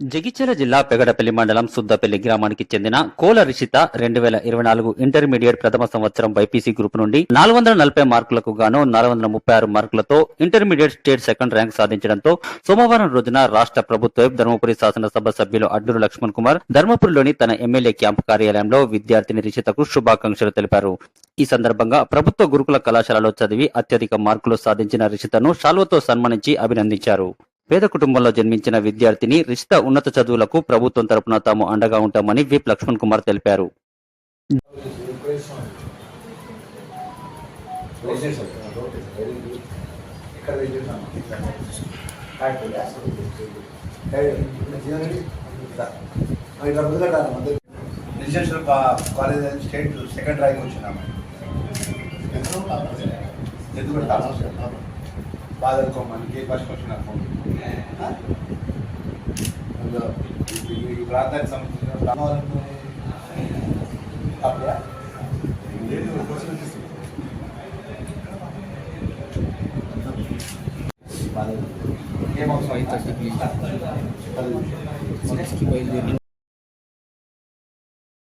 జగిత్యాల జిల్లా పెగడపల్లి మండలం సుద్దపల్లి గ్రామానికి చెందిన కోల రిషిత రెండు వేల ఇరవై నాలుగు ఇంటర్మీడియట్ ప్రథమ సంవత్సరం బైపీసీ గ్రూప్ నుండి నాలుగు వందల నలభై మార్కులకు గాను నాలుగు వందల ముప్పై ఆరు మార్కులతో ఇంటర్మీడియట్ స్టేట్ సెకండ్ ర్యాంక్ సాధించడంతో సోమవారం రోజున రాష్ట్ర ప్రభుత్వ ధర్మపురి శాసనసభ సభ్యులు అడ్డూరు లక్ష్మణ్ కుమార్ ధర్మపురిలోని తన ఎమ్మెల్యే క్యాంపు కార్యాలయంలో విద్యార్థిని రిషితకు శుభాకాంక్షలు తెలిపారు. ఈ సందర్భంగా ప్రభుత్వ గురుకుల కళాశాలలో చదివి అత్యధిక మార్కులు సాధించిన రిషితను శాల్వతో సన్మానించి అభినందించారు. పేద కుటుంబంలో జన్మించిన విద్యార్థిని రిషిత ఉన్నత చదువులకు ప్రభుత్వం తరపున తాము అండగా ఉంటామని విప్ లక్ష్మణ్ కుమార్ తెలిపారు కాలేజ్ స్టేట్ సెకండ్ ర్యాంక్ వచ్చినాము ఎందుకు ఫస్ట్ వచ్చిన ఈ ప్రాంతానికి సంబంధించిన గ్రామాలకు అప్పుడా? ఏం అవసరం?